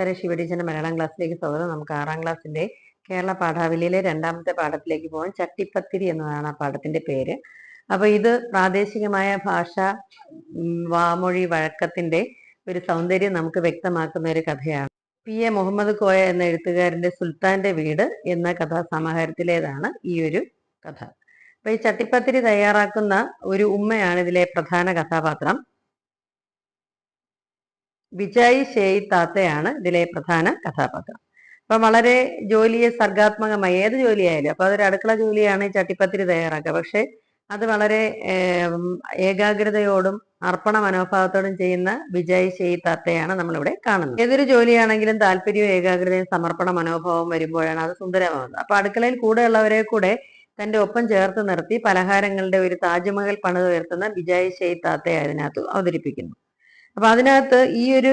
നമസ്കാരം. ശിവടീച്ചന്റെ മലയാളം ക്ലാസ്സിലേക്ക് സ്വാഗതം. നമുക്ക് ആറാം ക്ലാസ്സിന്റെ കേരള പാഠാവലിയിലെ രണ്ടാമത്തെ പാഠത്തിലേക്ക് പോകാം. ചട്ടിപ്പത്തിരി എന്നതാണ് ആ പാഠത്തിന്റെ പേര്. അപ്പൊ ഇത് പ്രാദേശികമായ ഭാഷ വാമൊഴി വഴക്കത്തിന്റെ ഒരു സൗന്ദര്യം നമുക്ക് വ്യക്തമാക്കുന്ന ഒരു കഥയാണ്. പി. എ. മുഹമ്മദ് കോയ എന്ന എഴുത്തുകാരന്റെ സുൽത്താന്റെ വീട് എന്ന കഥാസമാഹാരത്തിലേതാണ് ഈ ഒരു കഥ. അപ്പൊ ഈ ചട്ടിപ്പത്തിരി തയ്യാറാക്കുന്ന ഒരു ഉമ്മയാണ് ഇതിലെ പ്രധാന കഥാപാത്രം. വിജയ് ഷേയ് താത്തയാണ് ഇതിലെ പ്രധാന കഥാപാത്രം. അപ്പൊ വളരെ ജോലിയെ സർഗാത്മകമായി ഏത് ജോലിയായാലും അപ്പൊ അതൊരു അടുക്കള ജോലിയാണ് ചട്ടിപ്പത്തിരി തയ്യാറാക്കുക. പക്ഷെ അത് വളരെ ഏകാഗ്രതയോടും അർപ്പണ മനോഭാവത്തോടും ചെയ്യുന്ന വിജയ് ഷെയ് താത്തയാണ് നമ്മളിവിടെ കാണുന്നത്. ഏതൊരു ജോലിയാണെങ്കിലും താല്പര്യവും ഏകാഗ്രതയും സമർപ്പണ മനോഭാവം വരുമ്പോഴാണ് അത് സുന്ദരമാകുന്നത് അപ്പൊ അടുക്കളയിൽ കൂടെയുള്ളവരെ കൂടെ തന്റെ ഒപ്പം ചേർത്ത് നിർത്തി പലഹാരങ്ങളുടെ ഒരു താജ്മഹൽ പണിത് ഉയർത്തുന്ന വിജയ് ഷെയ് താത്തയെ അതിനകത്ത് അവതരിപ്പിക്കുന്നു. അപ്പൊ അതിനകത്ത് ഈ ഒരു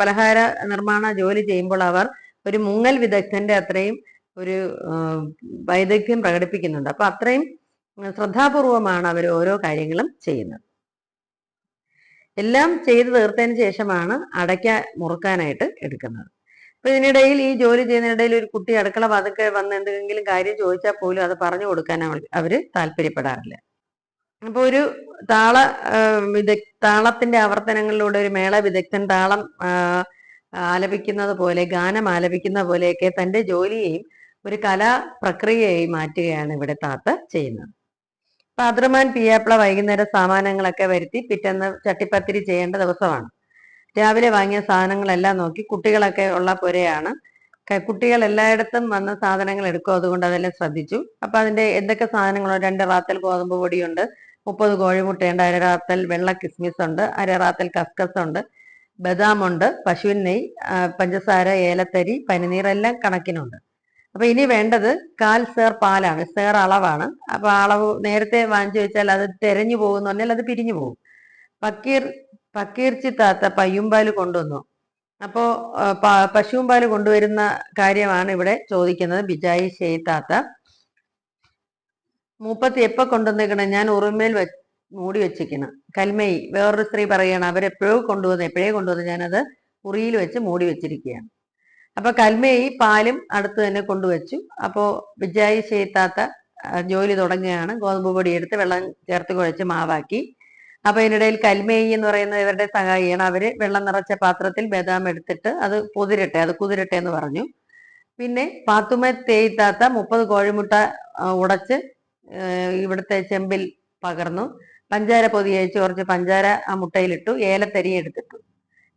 പലഹാര നിർമ്മാണ ജോലി ചെയ്യുമ്പോൾ അവർ ഒരു മുങ്ങൽ വിദഗ്ധന്റെ അത്രയും ഒരു വൈദഗ്ധ്യം പ്രകടിപ്പിക്കുന്നുണ്ട്. അപ്പൊ അത്രയും ശ്രദ്ധാപൂർവമാണ് അവർ ഓരോ കാര്യങ്ങളും ചെയ്യുന്നത്. എല്ലാം ചെയ്തു തീർത്തതിന് ശേഷമാണ് അടയ്ക്ക മുറുക്കാനായിട്ട് എടുക്കുന്നത്. അപ്പൊ ഇതിനിടയിൽ ഈ ജോലി ചെയ്യുന്നതിനിടയിൽ ഒരു കുട്ടി അടുക്കള പതുക്കെ വന്ന് എന്തെങ്കിലും കാര്യം ചോദിച്ചാൽ പോലും അത് പറഞ്ഞു കൊടുക്കാൻ അവൾ- അവർ താല്പര്യപ്പെടാറില്ല. അപ്പൊ ഒരു താള വിദ വിദഗ് താളത്തിന്റെ ആവർത്തനങ്ങളിലൂടെ ഒരു മേള വിദഗ്ധൻ താളം ആലപിക്കുന്നത് പോലെ ഗാനം ആലപിക്കുന്ന പോലെയൊക്കെ തന്റെ ജോലിയെയും ഒരു കലാ പ്രക്രിയയായി മാറ്റുകയാണ് ഇവിടെ താത്ത ചെയ്യുന്നത്. പാത്രമാൻ പിയാപ്പിള വൈകുന്നേരം സാമാനങ്ങളൊക്കെ വരുത്തി പിറ്റേന്ന് ചട്ടിപ്പത്തിരി ചെയ്യേണ്ട ദിവസമാണ്. രാവിലെ വാങ്ങിയ സാധനങ്ങളെല്ലാം നോക്കി കുട്ടികളൊക്കെ ഉള്ള പുരയാണ് കുട്ടികൾ എല്ലായിടത്തും വന്ന് സാധനങ്ങൾ എടുക്കും. അതുകൊണ്ട് അതെല്ലാം ശ്രദ്ധിച്ചു. അപ്പൊ അതിന്റെ എന്തൊക്കെ സാധനങ്ങളോ രണ്ട് റാത്തൽ ഗോതമ്പ് പൊടിയുണ്ട് മുപ്പത് കോഴിമുട്ടയുണ്ട് അരറാത്തൽ വെള്ള കിസ്മിസ് ഉണ്ട് അരറാത്തൽ കസ്കസ് ഉണ്ട് ബദാമുണ്ട് പശുവിൻ നെയ് പഞ്ചസാര ഏലത്തരി പനിനീർ എല്ലാം കണക്കിനുണ്ട്. അപ്പൊ ഇനി വേണ്ടത് കാൽ സേർ പാലാണ് സേർ അളവാണ്. അപ്പൊ അളവ് നേരത്തെ വാങ്ങിച്ചു വെച്ചാൽ അത് തെരഞ്ഞു പോകുന്നു പറഞ്ഞാൽ അത് പിരിഞ്ഞു പോകും. പക്കീർ പക്കീർച്ചി താത്ത പയ്യുംപാൽ കൊണ്ടുവന്നു. അപ്പോ ആ, പ- പശുവും പാൽ കൊണ്ടുവരുന്ന കാര്യമാണ് ഇവിടെ ചോദിക്കുന്നത് ബിജായി ഷെയ് താത്ത മൂപ്പത്തി എപ്പ കൊണ്ടുവന്നേക്കണം? ഞാൻ ഉറുമേൽ വെ മൂടി വെച്ചിരിക്കണം. കൽമയി വേറൊരു സ്ത്രീ പറയണം അവരെപ്പോഴും കൊണ്ടുവന്ന് എപ്പോഴേ കൊണ്ടുവന്ന് ഞാനത് ഉറിയിൽ വെച്ച് മൂടി വെച്ചിരിക്കുകയാണ് അപ്പൊ കൽമയി പാലും അടുത്ത് തന്നെ കൊണ്ടുവച്ചു. അപ്പോ വിജായി ചെയ്യത്താത്ത ജോലി തുടങ്ങുകയാണ്. ഗോതമ്പ് പൊടി എടുത്ത് വെള്ളം ചേർത്ത് കുഴച്ച് മാവാക്കി. അപ്പൊ ഇതിനിടയിൽ കൽമേയി എന്ന് പറയുന്ന ഇവരുടെ സഹായിയാണ്. അവർ വെള്ളം നിറച്ച പാത്രത്തിൽ ബദാം എടുത്തിട്ട് അത് പൊതിരട്ടെ അത് കുതിരട്ടെ എന്ന് പറഞ്ഞു. പിന്നെ പാത്തുമ തേയ്ത്താത്ത മുപ്പത് കോഴിമുട്ട ഉടച്ച് ഇവിടുത്തെ ചെമ്പിൽ പകർന്നു. പഞ്ചാര പൊതിയച്ച് കുറച്ച് പഞ്ചാര ആ മുട്ടയിലിട്ടു. ഏലത്തരി എടുത്തിട്ടു.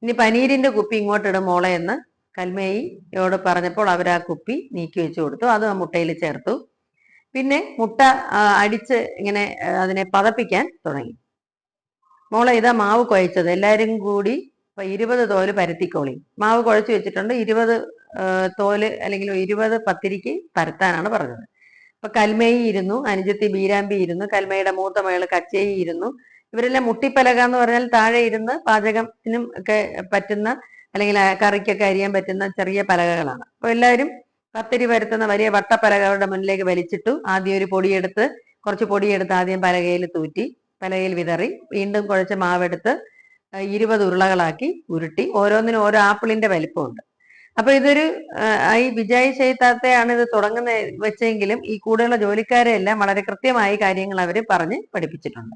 ഇനി പനീരിന്റെ കുപ്പി ഇങ്ങോട്ടിടും മോളെ എന്ന് കൽമേയിയോട് പറഞ്ഞപ്പോൾ അവർ ആ കുപ്പി നീക്കി വെച്ചു കൊടുത്തു. അത് ആ മുട്ടയിൽ ചേർത്തു. പിന്നെ മുട്ട അടിച്ച് ഇങ്ങനെ അതിനെ പതപ്പിക്കാൻ തുടങ്ങി. മോളെ ഇതാ മാവ് കുഴച്ചത്. എല്ലാരും കൂടി ഇപ്പൊ ഇരുപത് തോൽ പരത്തിക്കോളി. മാവ് കുഴച്ചു വെച്ചിട്ടുണ്ട്. ഇരുപത് തോൽ അല്ലെങ്കിൽ ഇരുപത് പത്തിരിക്ക് പരത്താനാണ് പറഞ്ഞത്. അപ്പൊ കൽമയി ഇരുന്നു അനുജത്തി ബീരാമ്പി ഇരുന്നു കൽമയുടെ മൂത്ത മകൾ കച്ചേയി ഇരുന്നു. ഇവരെല്ലാം മുട്ടിപ്പലക എന്ന് പറഞ്ഞാൽ താഴെ ഇരുന്ന് പാചകത്തിനും ഒക്കെ പറ്റുന്ന അല്ലെങ്കിൽ കറിക്കൊക്കെ അരിയാൻ പറ്റുന്ന ചെറിയ പലകകളാണ്. അപ്പൊ എല്ലാവരും പത്തിരി പരത്തുന്ന വലിയ വട്ടപ്പലകകളുടെ മുന്നിലേക്ക് വലിച്ചിട്ടു ആദ്യം ഒരു പൊടിയെടുത്ത് കുറച്ച് പൊടിയെടുത്ത് ആദ്യം പലകയിൽ തൂറ്റി പലകയിൽ വിതറി വീണ്ടും കുഴച്ച് മാവെടുത്ത് ഇരുപത് ഉരുളകളാക്കി ഉരുട്ടി. ഓരോന്നിനും ഓരോ ആപ്പിളിന്റെ വലിപ്പമുണ്ട്. അപ്പൊ ഇതൊരു ഈ വിജയ് ശൈത്താത്തെയാണ് ഇത് തുടങ്ങുന്ന വെച്ചെങ്കിലും ഈ കൂടെയുള്ള ജോലിക്കാരെ എല്ലാം വളരെ കൃത്യമായി കാര്യങ്ങൾ അവർ പറഞ്ഞ് പഠിപ്പിച്ചിട്ടുണ്ട്.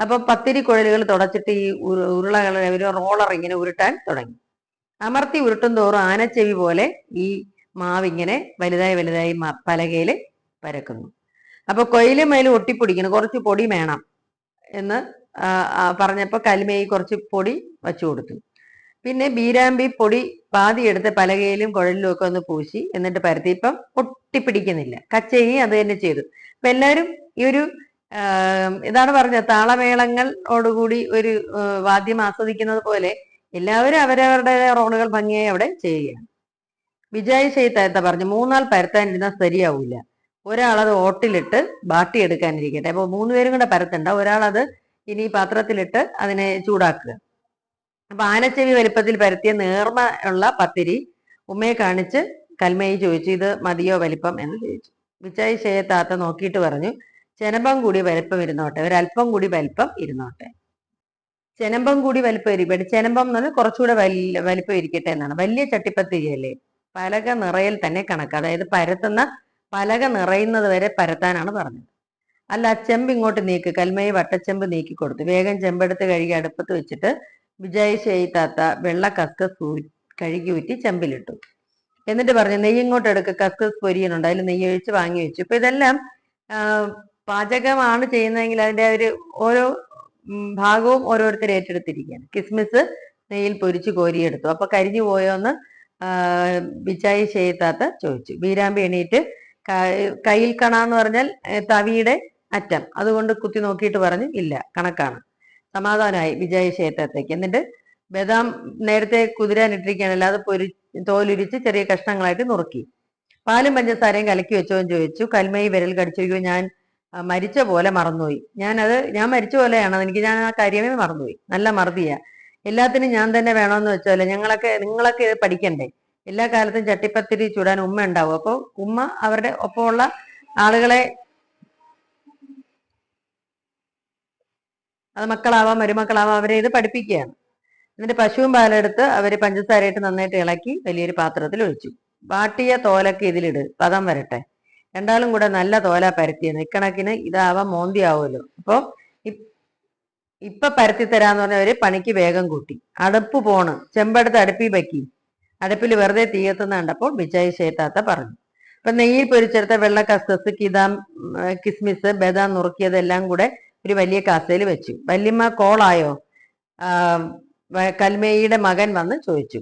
അപ്പൊ പത്തിരി കുഴലുകൾ തുടച്ചിട്ട് ഈ ഉരു- ഉരുളകൾ ഒരു റോളർ ഇങ്ങനെ ഉരുട്ടാൻ തുടങ്ങി. അമർത്തി ഉരുട്ടും തോറും ആനച്ചെവി പോലെ ഈ മാവിങ്ങനെ വലുതായി വലുതായി പലകയിൽ പരക്കുന്നു. അപ്പൊ കൊയിലും മേലും ഒട്ടിപ്പൊടിക്കണം കുറച്ച് പൊടി വേണം എന്ന് പറഞ്ഞപ്പോൾ കൽമേയി കുറച്ച് പൊടി വെച്ചു കൊടുത്തു. പിന്നെ ബീരാമ്പി പൊടി പാതി എടുത്ത് പലകയിലും കുഴലിലും ഒക്കെ ഒന്ന് പൂശി എന്നിട്ട് പരത്തിയപ്പം ഒട്ടിപ്പിടിക്കുന്നില്ല. കച്ചയും അത് തന്നെ ചെയ്തു. അപ്പൊ എല്ലാവരും ഈ ഒരു ഇതാണ് പറഞ്ഞത് താളമേളങ്ങളോടുകൂടി ഒരു വാദ്യം ആസ്വദിക്കുന്നത് പോലെ എല്ലാവരും അവരവരുടെ റോളുകൾ ഭംഗിയായി അവിടെ ചെയ്യുകയാണ്. വിജയ് ശൈത്തായത്ത പറഞ്ഞു മൂന്നാൾ പരത്താനിരുന്നാൽ ശരിയാവൂല. ഒരാളത് ഓട്ടിലിട്ട് ബാട്ടി എടുക്കാനിരിക്കട്ടെ. അപ്പൊ മൂന്നുപേരും കൂടെ പരത്തണ്ട. ഒരാളത് ഇനി പാത്രത്തിലിട്ട് അതിനെ ചൂടാക്കുക. അപ്പൊ ആനച്ചെവി വലിപ്പത്തിൽ പരത്തിയ നേർമ ഉള്ള പത്തിരി ഉമ്മയെ കാണിച്ച് കൽമയി ചോദിച്ചു ഇത് മതിയോ വലിപ്പം? എന്ന് ചോദിച്ചു. വിജയ് ശയത്താത്ത നോക്കിയിട്ട് പറഞ്ഞു ചെനമ്പം കൂടി വലിപ്പം ഇരുന്നോട്ടെ ഒരല്പം കൂടി വലിപ്പം ഇരുന്നോട്ടെ. ചെനമ്പം കൂടി വലിപ്പം ഇരിക്കട്ടെ ചെനമ്പം എന്ന് പറഞ്ഞാൽ കുറച്ചുകൂടെ വലിയ വലിപ്പം ഇരിക്കട്ടെ എന്നാണ്. വലിയ ചട്ടിപ്പത്തിരിയല്ലേ? പലക നിറയിൽ തന്നെ കണക്ക്. അതായത് പരത്തുന്ന പലക നിറയുന്നത് വരെ പരത്താനാണ് പറഞ്ഞത്. അല്ല ചെമ്പ് ഇങ്ങോട്ട് നീക്ക് കൽമയി വട്ടച്ചെമ്പ് നീക്കി കൊടുത്തു വേഗം ചെമ്പെടുത്ത് കഴുകി അടുപ്പത്ത് വെച്ചിട്ട് വിജയ് ചെയ്താത്ത വെള്ള കസ്കസ് കഴുകി ഊറ്റി ചെമ്പിലിട്ടു. എന്നിട്ട് പറഞ്ഞു നെയ്യ് ഇങ്ങോട്ട് എടുക്ക കസ്കസ് പൊരിയനുണ്ട് അതിൽ നെയ്യ് ഒഴിച്ച് വാങ്ങി വെച്ചു. ഇപ്പൊ ഇതെല്ലാം പാചകമാണ് ചെയ്യുന്നതെങ്കിൽ അതിന്റെ ഒരു ഓരോ ഭാഗവും ഓരോരുത്തർ ഏറ്റെടുത്തിരിക്കുകയാണ്. കിസ്മിസ് നെയ്യിൽ പൊരിച്ച് കോരിയെടുത്തു. അപ്പൊ കരിഞ്ഞു പോയോന്ന് വിജയ് ചെയ്താത്ത ചോദിച്ചു. ബീരാമ്പി എണീറ്റ് കയ്യിൽ കയ്യിൽ കണാന്ന് പറഞ്ഞാൽ തവിയുടെ അറ്റം. അതുകൊണ്ട് കുത്തി നോക്കിയിട്ട് പറഞ്ഞു ഇല്ല കണക്കാണ്. സമാധാനമായി വിജയ ക്ഷേത്രത്തേക്ക് എന്നിട്ട് ബദാം നേരത്തെ കുതിരാനിട്ടിരിക്കുകയാണല്ലോ അത് പൊരി തോലുരിച്ച് ചെറിയ കഷ്ണങ്ങളായിട്ട് നുറുക്കി. പാലും പഞ്ചസാരയും കലക്കി വെച്ചോ എന്ന് ചോദിച്ചു കൽമയി വിരൽ കടിച്ചു. ഞാൻ മരിച്ച പോലെ മറന്നുപോയി. ഞാനത് ഞാൻ മരിച്ച പോലെയാണ്. എനിക്ക് ഞാൻ ആ കാര്യമേ മറന്നുപോയി. നല്ല മറുതിയ. എല്ലാത്തിനും ഞാൻ തന്നെ വേണമെന്ന് വെച്ചാലേ ഞങ്ങളൊക്കെ നിങ്ങളൊക്കെ ഇത് പഠിക്കണ്ടേ? എല്ലാ കാലത്തും ചട്ടിപ്പത്തിരി ചൂടാൻ ഉമ്മ ഉണ്ടാവും. അപ്പോൾ ഉമ്മ അവരുടെ ഒപ്പമുള്ള ആളുകളെ അത് മക്കളാവാം മരുമക്കളാവാം അവരെ ഇത് പഠിപ്പിക്കുകയാണ്. എന്നിട്ട് പശുവും പാലെടുത്ത് അവർ പഞ്ചസാരയിട്ട് നന്നായിട്ട് ഇളക്കി വലിയൊരു പാത്രത്തിൽ ഒഴിച്ചു. വാട്ടിയ തോലൊക്കെ ഇതിലിട്. പദം വരട്ടെ. രണ്ടാളും കൂടെ നല്ല തോല പരത്തിയാണ്. ഇക്കണക്കിന് ഇതാവാൻ മോന്തിയാവുമല്ലോ. അപ്പൊ ഇപ്പൊ പരത്തി തരാന്ന് പറഞ്ഞവര് പണിക്ക് വേഗം കൂട്ടി. അടുപ്പ് പോണ്. ചെമ്പെടുത്ത് അടുപ്പിൽ വയ്ക്കി അടുപ്പിൽ വെറുതെ തീയത്തുന്ന കണ്ടപ്പോൾ ബിജായി ശേത്താത്ത പറഞ്ഞു. അപ്പൊ നെയ്യിൽ പൊരിച്ചെടുത്ത വെള്ള കസ്കസ് കിതാം കിസ്മിസ് ബദാം നുറുക്കിയതെല്ലാം കൂടെ ഒരു വലിയ കാസയിൽ വെച്ചു. വല്യമ്മ കോളായോ? കൽമേയിയുടെ മകൻ വന്ന് ചോദിച്ചു.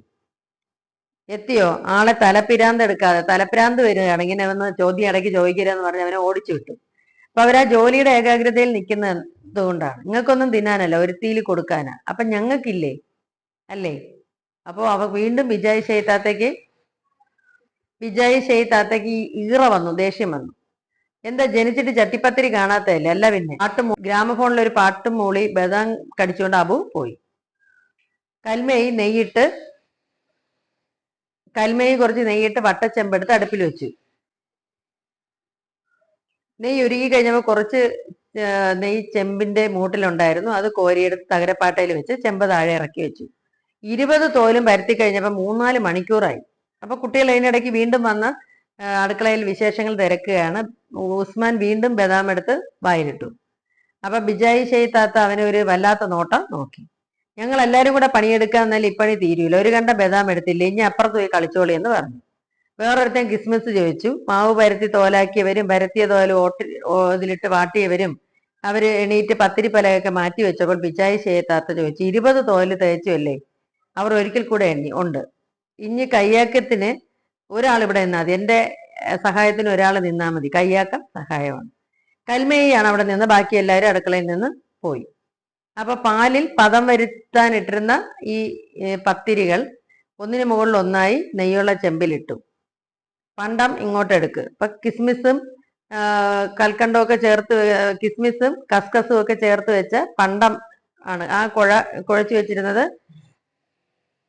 എത്തിയോ? ആളെ തലപ്പിരാന്ത് എടുക്കാതെ തലപ്പിരാന്ത് വരികയാണെങ്കിൽ ഇങ്ങനെ വന്ന് ചോദ്യം ഇടയ്ക്ക് ചോദിക്കരുതെന്ന് പറഞ്ഞ് അവനെ ഓടിച്ചു വിട്ടു. അപ്പൊ അവരാ ജോലിയുടെ ഏകാഗ്രതയിൽ നിൽക്കുന്നത് കൊണ്ടാണ്. നിങ്ങൾക്കൊന്നും തിന്നാനല്ല ഒരുത്തിയിൽ കൊടുക്കാനാ. അപ്പൊ ഞങ്ങൾക്കില്ലേ? അല്ലേ? അപ്പോ അവ വീണ്ടും വിജയ് ഷെയ്ത്താത്തേക്ക് വിജയ് ഷെയ്ത്താത്തേക്ക് ഈറ വന്നു ദേഷ്യം വന്നു. എന്താ ജനിച്ചിട്ട് ചട്ടിപ്പത്തിരി കാണാത്തതല്ലേ? അല്ല പിന്നെ. പാട്ട് ഗ്രാമഫോണിൽ ഒരു പാട്ടും മൂളി ബദാം കടിച്ചുകൊണ്ട് അബു പോയി. കൽമയി നെയ്യിട്ട് കൽമയി കുറച്ച് നെയ്യിട്ട് വട്ടച്ചെമ്പെടുത്ത് അടുപ്പിൽ വെച്ചു. നെയ്യ് ഉരുകി കഴിഞ്ഞപ്പോൾ കുറച്ച് നെയ്യ് ചെമ്പിന്റെ മൂട്ടിലുണ്ടായിരുന്നു. അത് കോരിയെടുത്ത് തകരപ്പാട്ടയിൽ വെച്ച് ചെമ്പ് താഴെ ഇറക്കി വെച്ചു. ഇരുപത് തോലും പരത്തി കഴിഞ്ഞപ്പോൾ മൂന്നാൽ മണിക്കൂറായി. അപ്പൊ കുട്ടികൾ അതിനിടയ്ക്ക് വീണ്ടും വന്ന് അടുക്കളയിൽ വിശേഷങ്ങൾ തിരക്കുകയാണ്. ഉസ്മാൻ വീണ്ടും ബദാം എടുത്ത് വായിലിട്ടു. അപ്പൊ ബിജായി ഷെയ്ത്താത്ത അവനെ ഒരു വല്ലാത്ത നോട്ടം നോക്കി. ഞങ്ങൾ എല്ലാവരും കൂടെ പണിയെടുക്കാൻ എന്നാൽ ഇപ്പണി തീരൂല. ഒരു കണ്ട ബദാം എടുത്തില്ല ഇനി അപ്പുറത്ത് പോയി കളിച്ചോളി എന്ന് പറഞ്ഞു. വേറൊരുത്തൻ ക്രിസ്മസ് ചോദിച്ചു. മാവ് പരത്തി തോലാക്കിയവരും പരത്തിയ തോൽ ഓട്ടി ഇതിലിട്ട് വാട്ടിയവരും അവർ എണീറ്റ് പത്തിരി പലകൊക്കെ മാറ്റി വെച്ചപ്പോൾ ബിജായി ഷെയ്ത്താത്ത ചോദിച്ചു ഇരുപത് തോൽ തേച്ചു അല്ലേ? അവർ ഒരിക്കൽ കൂടെ എണ്ണി ഉണ്ട്. ഇനി കയ്യാക്കത്തിന് ഒരാൾ ഇവിടെ നിന്നാൽ മതി. എന്റെ സഹായത്തിന് ഒരാൾ നിന്നാൽ മതി. കയ്യാക്കം സഹായമാണ്. കൽമയാണ് അവിടെ നിന്ന് ബാക്കി എല്ലാവരും അടുക്കളയിൽ നിന്ന് പോയി. അപ്പൊ പാലിൽ പദം വരുത്താൻ ഇട്ടിരുന്ന ഈ പത്തിരികൾ ഒന്നിനു മുകളിൽ ഒന്നായി നെയ്യുള്ള ചെമ്പിലിട്ടു. പണ്ടം ഇങ്ങോട്ട് ഇപ്പൊ കിസ്മിസും കൽക്കണ്ടവും ഒക്കെ ചേർത്ത് കിസ്മിസും കസ്കസും ഒക്കെ ചേർത്ത് വെച്ച പണ്ടം ആണ്. ആ കുഴ കുഴച്ചു വെച്ചിരുന്നത്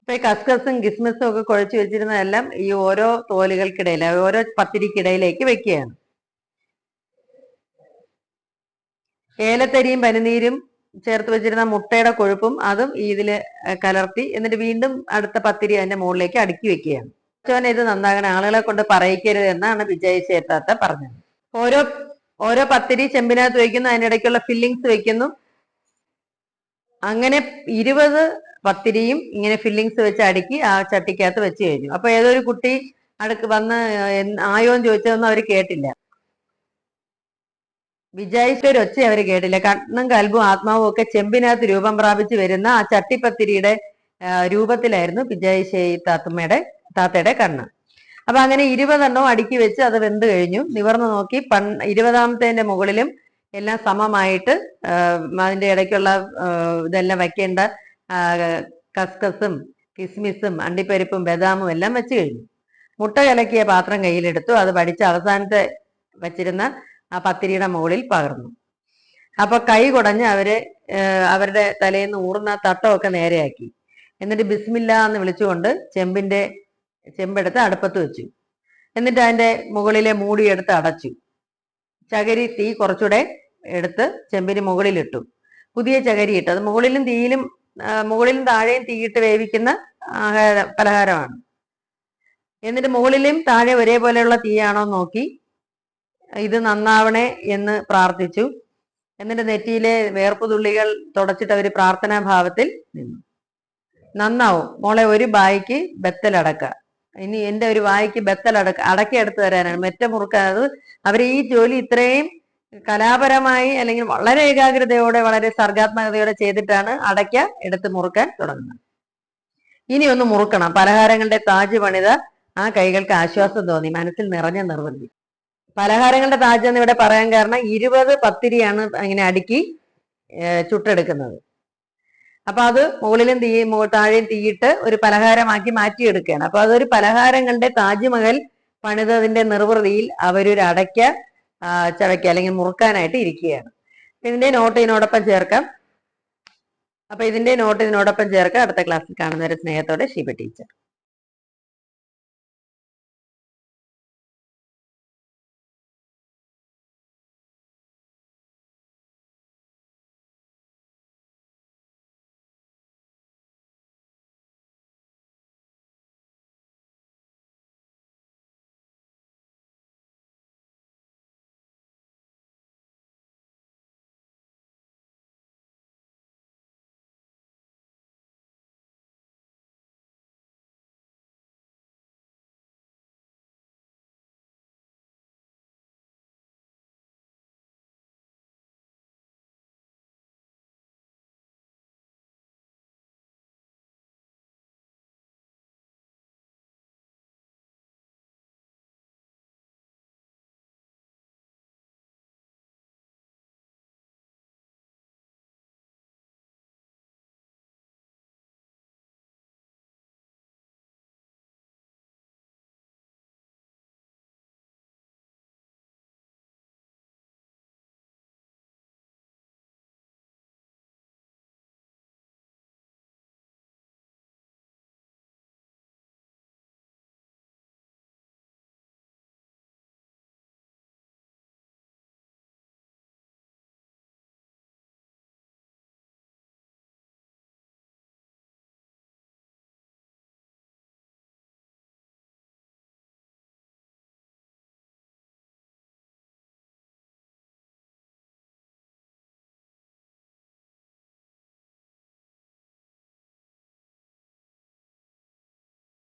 ഇപ്പൊ ഈ കസ്കസും കിസ്മിസും ഒക്കെ കുഴച്ചു വെച്ചിരുന്നതെല്ലാം ഈ ഓരോ തോലുകൾക്കിടയിൽ ഓരോ പത്തിരിക്കിടയിലേക്ക് വെക്കുകയാണ്. ഏലത്തരിയും പനിനീരും ചേർത്ത് വെച്ചിരുന്ന മുട്ടയുടെ കൊഴുപ്പും അതും ഈ ഇതിൽ കലർത്തി എന്നിട്ട് വീണ്ടും അടുത്ത പത്തിരി അതിന്റെ മുകളിലേക്ക് അടുക്കി വെക്കുകയാണ്. അച്ഛനെ ഇത് നന്നാകണ ആളുകളെ കൊണ്ട് പറയിക്കരുത് എന്നാണ് വിജയ് ചേർത്താത്ത പറഞ്ഞത്. ഓരോ ഓരോ പത്തിരി ചെമ്പിനകത്ത് വെക്കുന്നു അതിനിടയ്ക്കുള്ള ഫില്ലിങ്സ് വെക്കുന്നു അങ്ങനെ ഇരുപത് പത്തിരിയും ഇങ്ങനെ ഫില്ലിങ്സ് വെച്ച് അടുക്കി ആ ചട്ടിക്കകത്ത് വെച്ച് കഴിഞ്ഞു. അപ്പൊ ഏതൊരു കുട്ടി അടുക്ക് വന്ന് ആയോ എന്ന് ചോദിച്ചതൊന്നും അവർ കേട്ടില്ല. വിജയിച്ച ഒരു ഒച്ച അവർ കേട്ടില്ല. കണ്ണും കൽബും ആത്മാവും ഒക്കെ ചെമ്പിനകത്ത് രൂപം പ്രാപിച്ചു വരുന്ന ആ ചട്ടിപ്പത്തിരിയുടെ രൂപത്തിലായിരുന്നു വിജയ് ഷെയ് താത്തമ്മയുടെ താത്തയുടെ കണ്ണ്. അപ്പൊ അങ്ങനെ ഇരുപതെണ്ണവും അടുക്കി വെച്ച് അത് വെന്ത് കഴിഞ്ഞു. നിവർന്നു നോക്കി പൺ ഇരുപതാമത്തേന്റെ മുകളിലും എല്ലാം സമമായിട്ട് അതിന്റെ ഇടയ്ക്കുള്ള ഇതെല്ലാം വെക്കേണ്ട കസ്കസും കിസ്മിസും അണ്ടിപ്പരിപ്പും ബദാമും എല്ലാം വെച്ച് കഴിഞ്ഞു. മുട്ട കലക്കിയ പാത്രം കയ്യിലെടുത്തു. അത് പഠിച്ച് അവസാനത്തെ വച്ചിരുന്ന ആ പത്തിരിയുടെ മുകളിൽ പകർന്നു. അപ്പൊ കൈ കുടഞ്ഞ് അവർ അവരുടെ തലയിൽ നിന്ന് ഊർന്ന തട്ടമൊക്കെ നേരെയാക്കി. എന്നിട്ട് ബിസ്മില്ല എന്ന് വിളിച്ചുകൊണ്ട് ചെമ്പിന്റെ ചെമ്പെടുത്ത് അടുപ്പത്ത് വെച്ചു. എന്നിട്ട് അതിന്റെ മുകളിലെ മൂടിയെടുത്ത് അടച്ചു. ചകരി തീ കുറച്ചുകൂടെ എടുത്ത് ചെമ്പിന് മുകളിലിട്ടു. പുതിയ ചകരി ഇട്ടു. അത് മുകളിലും തീയിലും മുകളിലും താഴെയും തീയിട്ട് വേവിക്കുന്ന ആഹാര പലഹാരമാണ്. എന്നിട്ട് മുകളിലും താഴെ ഒരേപോലെയുള്ള തീയാണോ നോക്കി. ഇത് നന്നാവണേ എന്ന് പ്രാർത്ഥിച്ചു. എന്നിട്ട് നെറ്റിയിലെ വേർപ്പ് തുള്ളികൾ തുടച്ചിട്ട് അവർ പ്രാർത്ഥനാ ഭാവത്തിൽ നിന്നു. നന്നാവും. മോളെ ഒരു ബായിക്ക് ബത്തലടക്ക ഇനി എന്റെ ഒരു വായിക്ക് ബത്തലടക്ക അടക്കി എടുത്തു തരാനാണ്. മെറ്റ മുറുക്കാൻ അത് അവർ ഈ ജോലി ഇത്രയും കലാപരമായി അല്ലെങ്കിൽ വളരെ ഏകാഗ്രതയോടെ വളരെ സർഗാത്മകതയോടെ ചെയ്തിട്ടാണ് അടയ്ക്ക എടുത്ത് മുറുക്കാൻ തുടങ്ങുന്നത്. ഇനി ഒന്ന് മുറുക്കണം. പലഹാരങ്ങളുടെ താജ് പണിത ആ കൈകൾക്ക് ആശ്വാസം തോന്നി. മനസ്സിൽ നിറഞ്ഞ നിർവൃത്തി പലഹാരങ്ങളുടെ താജ് എന്ന് ഇവിടെ പറയാൻ കാരണം ഇരുപത് പത്തിരിയാണ് ഇങ്ങനെ അടുക്കി ചുട്ടെടുക്കുന്നത്. അപ്പൊ അത് മുകളിലും തീ താഴെയും തീയിട്ട് ഒരു പലഹാരമാക്കി മാറ്റിയെടുക്കുകയാണ്. അപ്പൊ അതൊരു പലഹാരങ്ങളുടെ താജ്മഹൽ പണിതതിന്റെ നിർവൃതിയിൽ അവരൊരു അടയ്ക്ക ആ, ചവയ്ക്ക അല്ലെങ്കിൽ മുറുക്കാനായിട്ട് ഇരിക്കുകയാണ്. ഇതിന്റെ നോട്ട് ഇതിനോടൊപ്പം ചേർക്കാം. അപ്പൊ ഇതിന്റെ നോട്ട് ഇതിനോടൊപ്പം ചേർക്കാം അടുത്ത ക്ലാസ്സിൽ കാണുന്നവരെ സ്നേഹത്തോടെ ഷീബ ടീച്ചർ.